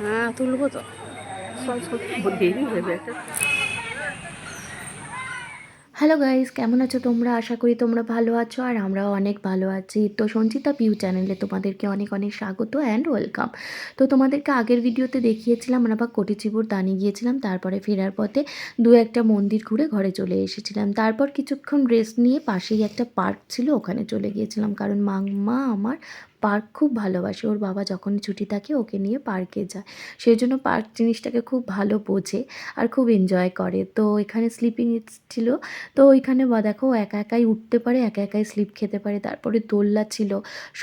হ্যাঁ তুলবো তো। সব সব দেরি হবে একটা। হ্যালো গাইস কেমন আছো তোমরা? আশা করি তোমরা ভালো আছো আর আমরাও অনেক ভালো আছি। তো সঞ্চিতা পিউ চ্যানেলে তোমাদেরকে অনেক অনেক স্বাগত অ্যান্ড ওয়েলকাম তো তোমাদেরকে আগের ভিডিওতে দেখিয়েছিলাম, আমরা বা কটিচিপুর দানি গিয়েছিলাম, তারপরে ফেরার পথে দু একটা মন্দির ঘুরে ঘরে চলে এসেছিলাম। তারপর কিছুক্ষণ রেস্ট নিয়ে পাশেই একটা পার্ক ছিল, ওখানে চলে গিয়েছিলাম। কারণ মা আমার পার্ক খুব ভালোবাসে। ওর বাবা যখন ছুটি থাকে ওকে নিয়ে পার্কে যায়। সেই জন্য পার্ক জিনিসটাকে খুব ভালো বোঝে আর খুব এনজয় করে। তো এখানে স্লিপিং ছিল। তো ওইখানে বা দেখো একা একাই উঠতে পারে, একা একাই স্লিপ খেতে পারে। তারপরে দোলনা ছিল।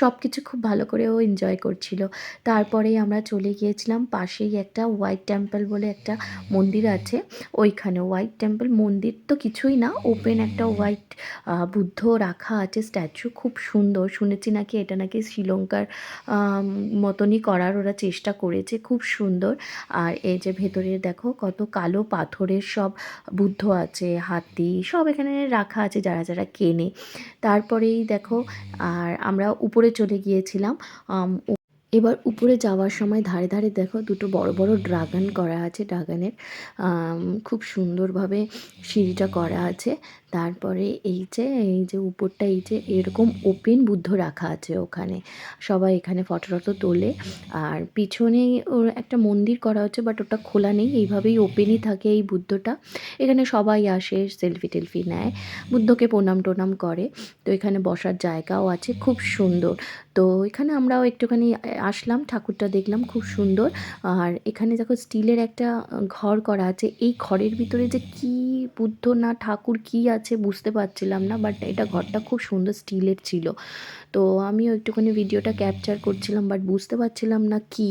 সব কিছু খুব ভালো করে ও এনজয় করছিল। তারপরেই আমরা চলে গিয়েছিলাম পাশেই একটা হোয়াইট টেম্পল বলে একটা মন্দির আছে। ওইখানে হোয়াইট টেম্পল মন্দির তো কিছুই না ওপেন একটা হোয়াইট বুদ্ধ রাখা আছে স্ট্যাচু খুব সুন্দর। শুনেছি নাকি এটা নাকি শ্রীলঙ্কার মতনই করার ওরা চেষ্টা করেছে, খুব সুন্দর। আর এই যে ভেতরে দেখো কত কালো পাথরের সব বুদ্ধ আছে, হাতি, সব এখানে রাখা আছে যারা যারা কেনে। তারপরেই দেখো, আর আমরা উপরে চলে গিয়েছিলাম এবার উপরে যাওয়ার সময় ধারে ধারে দেখো দুটো বড় বড় ড্রাগন করা আছে ড্রাগনের খুব সুন্দরভাবে সিঁড়িটা করা আছে। তারপরে এই যে এই যে উপরটা, এই যে এরকম ওপেন বুদ্ধ রাখা আছে ওখানে। সবাই এখানে ফটো টটো তোলে। আর পিছনে ওর একটা মন্দির করা হচ্ছে বাট ওটা খোলা নেই। এইভাবেই ওপেনই থাকে এই বুদ্ধটা। এখানে সবাই আসে সেলফি টেলফি নেয়। বুদ্ধকে প্রণাম টোনাম করে। তো এখানে বসার জায়গাও আছে, খুব সুন্দর। তো এখানে আমরাও একটুখানি আসলাম, ঠাকুরটা দেখলাম খুব সুন্দর। আর এখানে দেখো স্টিলের একটা ঘর করা আছে। এই ঘরের ভিতরে যে কি বুদ্ধ না ঠাকুর কি আছে বুঝতে পারছিলাম না বাট এটা ঘরটা খুব সুন্দর স্টিলের ছিল। তো আমিও একটুখানি ভিডিওটা ক্যাপচার করছিলাম বাট বুঝতে পারছিলাম না কি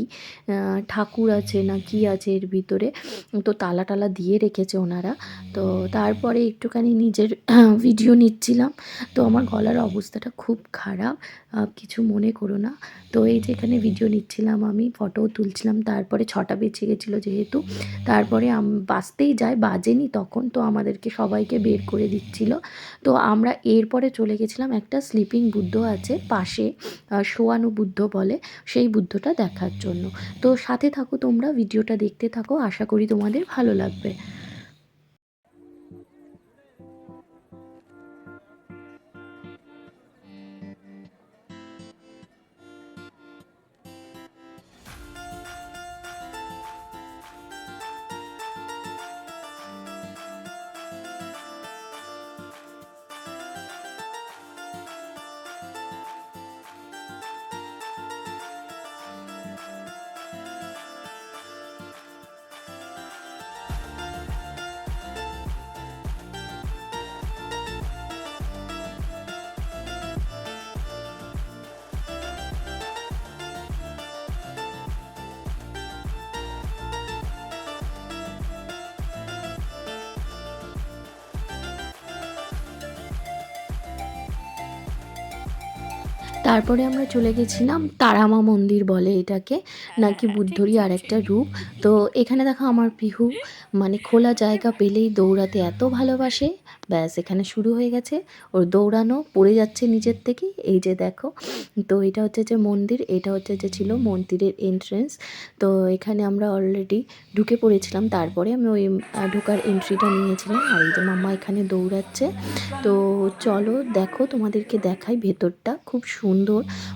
ঠাকুর আছে না কি আছে এর ভিতরে। তো তালা টালা দিয়ে রেখেছে ওনারা। তো তারপরে একটুখানি নিজের ভিডিও নিচ্ছিলাম। তো আমার গলার অবস্থাটা খুব খারাপ কিছু মনে করো না। তো এই যে এখানে ভিডিও নিচ্ছিলাম আমি ফটোও তুলছিলাম। তারপরে ছটা বেঁচে গেছিল যেহেতু। তারপরে বাজতেই যায়, বাজেনি তখন, তো আমাদেরকে সবাইকে বের করে দিচ্ছিল। তো আমরা এরপরে চলে গেছিলাম একটা স্লিপিং বুদ্ধ আছে, পাশে শোয়ানো বুদ্ধ বলে, সেই বুদ্ধটা দেখার জন্য। তো সাথে থাকো তোমরা ভিডিওটা দেখতে থাকো, আশা করি তোমাদের ভালো লাগবে। তারপরে আমরা চলে গেছিলাম তারামা মন্দির বলে এটাকে নাকি বুদ্ধরই আর একটা রূপ। তো এখানে দেখো আমার পিহু মানে খোলা জায়গা পেলেই দৌড়াতে এত ভালোবাসে। ব্যাস এখানে শুরু হয়ে গেছে। ওর দৌড়ানো পড়ে যাচ্ছে নিজের থেকে। এই যে দেখো তো এটা হচ্ছে যে মন্দির এটা হচ্ছে যে ছিল মন্দিরের এন্ট্রেন্স তো এখানে আমরা অলরেডি ঢুকে পড়েছিলাম। তারপরে আমি ওই ঢোকার এন্ট্রিটা নিয়েছিলাম। আর এই যে মাম্মা এখানে দৌড়াচ্ছে। তো চলো দেখো তোমাদেরকে দেখাই ভেতরটা। খুব সুন্দর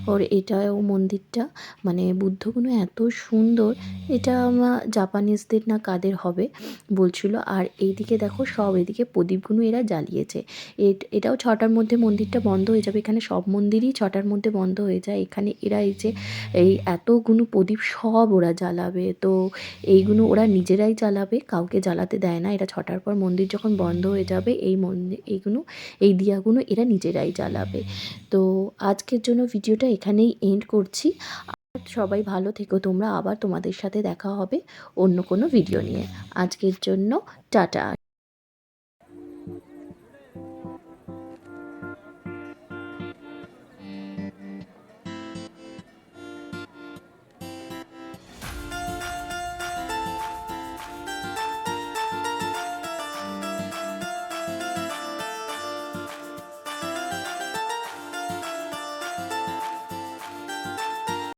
ওর এটাও মন্দিরটা মানে বুদ্ধগুলো এত সুন্দর। এটা আমার জাপানিজদের না কাদের হবে বলছিল। আর এইদিকে দেখো সব এদিকে প্রদীপগুলো এরা জ্বালিয়েছে। এট- এটাও ছটার মধ্যে মন্দিরটা বন্ধ হয়ে যাবে। এখানে সব মন্দিরই ছটার মধ্যে বন্ধ হয়ে যায়। এখানে এরা এই যে, এই এতগুলো প্রদীপ সব ওরা জ্বালাবে। তো এইগুলো ওরা নিজেরাই জ্বালাবে, কাউকে জ্বালাতে দেয় না। এরা ছটার পর মন্দির যখন বন্ধ হয়ে যাবে, এই মন্দির এইগুলো এই দিয়াগুলো এরা নিজেরাই জ্বালাবে। তো আজকের জন্য ভিডিওটা এখানেই এন্ড করছি। আর সবাই ভালো থেকো, তোমরা আবার তোমাদের সাথে দেখা হবে অন্য কোনো ভিডিও নিয়ে। আজকের জন্য টাটা।